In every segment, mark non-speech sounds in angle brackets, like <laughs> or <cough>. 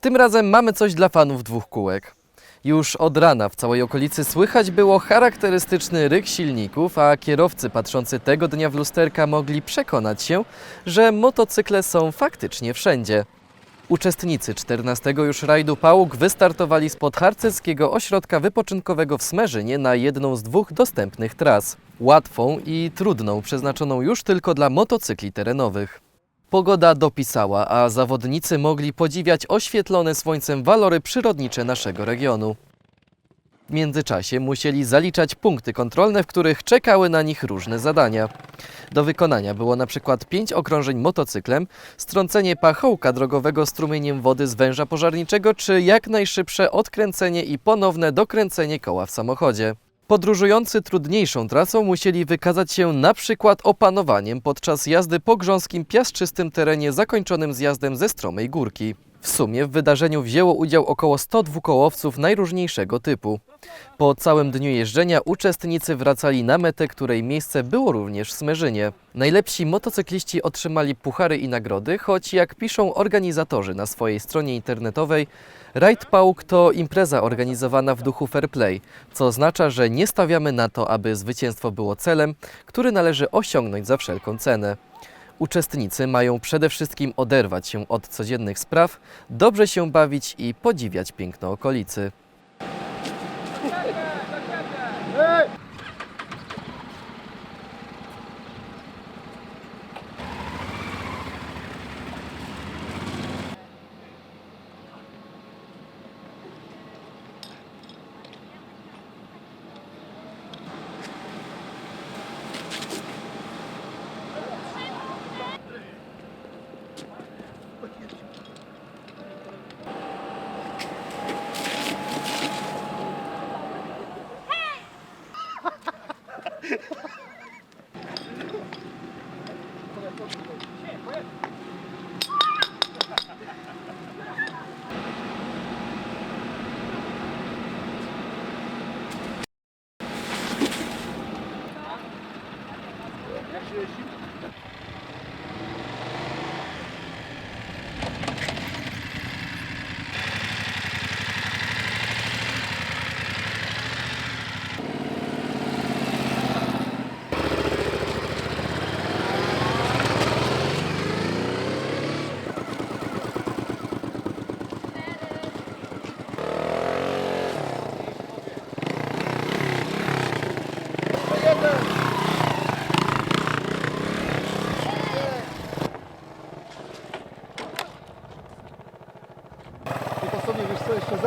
Tym razem mamy coś dla fanów dwóch kółek. Już od rana w całej okolicy słychać było charakterystyczny ryk silników, a kierowcy patrzący tego dnia w lusterka mogli przekonać się, że motocykle są faktycznie wszędzie. Uczestnicy 14 już rajdu Pałuk wystartowali spod harcerskiego ośrodka wypoczynkowego w Smerzynie na jedną z dwóch dostępnych tras. Łatwą i trudną, przeznaczoną już tylko dla motocykli terenowych. Pogoda dopisała, a zawodnicy mogli podziwiać oświetlone słońcem walory przyrodnicze naszego regionu. W międzyczasie musieli zaliczać punkty kontrolne, w których czekały na nich różne zadania. Do wykonania było na przykład pięć okrążeń motocyklem, strącenie pachołka drogowego strumieniem wody z węża pożarniczego, czy jak najszybsze odkręcenie i ponowne dokręcenie koła w samochodzie. Podróżujący trudniejszą trasą musieli wykazać się na przykład opanowaniem podczas jazdy po grząskim, piaszczystym terenie zakończonym zjazdem ze stromej górki. W sumie w wydarzeniu wzięło udział około 100 dwukołowców najróżniejszego typu. Po całym dniu jeżdżenia uczestnicy wracali na metę, której miejsce było również w Smerzynie. Najlepsi motocykliści otrzymali puchary i nagrody, choć jak piszą organizatorzy na swojej stronie internetowej, Rajd Pałuk to impreza organizowana w duchu fair play, co oznacza, że nie stawiamy na to, aby zwycięstwo było celem, który należy osiągnąć za wszelką cenę. Uczestnicy mają przede wszystkim oderwać się od codziennych spraw, dobrze się bawić i podziwiać piękno okolicy. Tylko <laughs>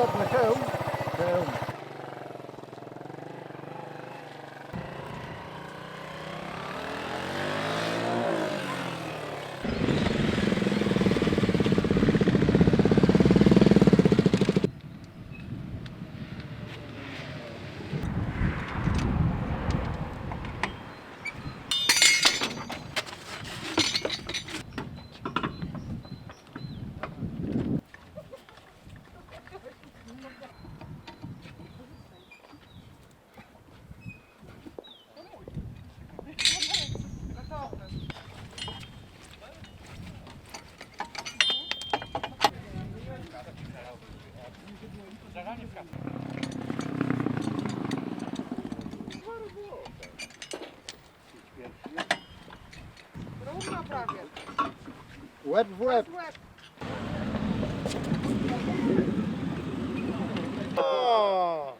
wiesz co, Równo prawie. Łeb w łeb. Łeb.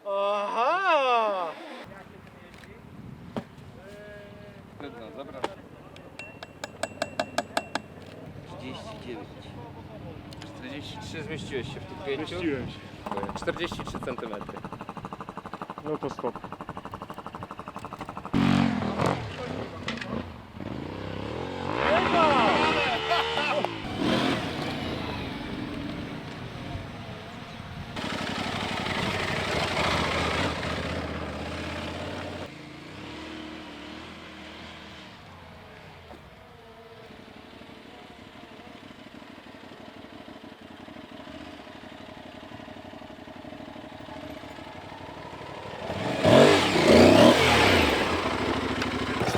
Aha! Dobra. 39. 43 zmieściłeś się w tych pięciu? Zmieściłem się. 43 cm. No to stop.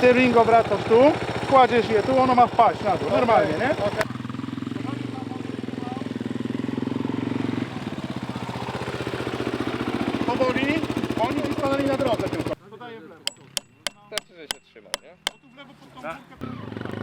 steering obracasz tu, kładziesz je tu, ono ma wpaść na dół, normalnie, nie? Okay. Powoli, oni ci na drodze tylko. Podaję w lewo. Wystarczy, że się trzyma, nie? No tu w lewo pod tą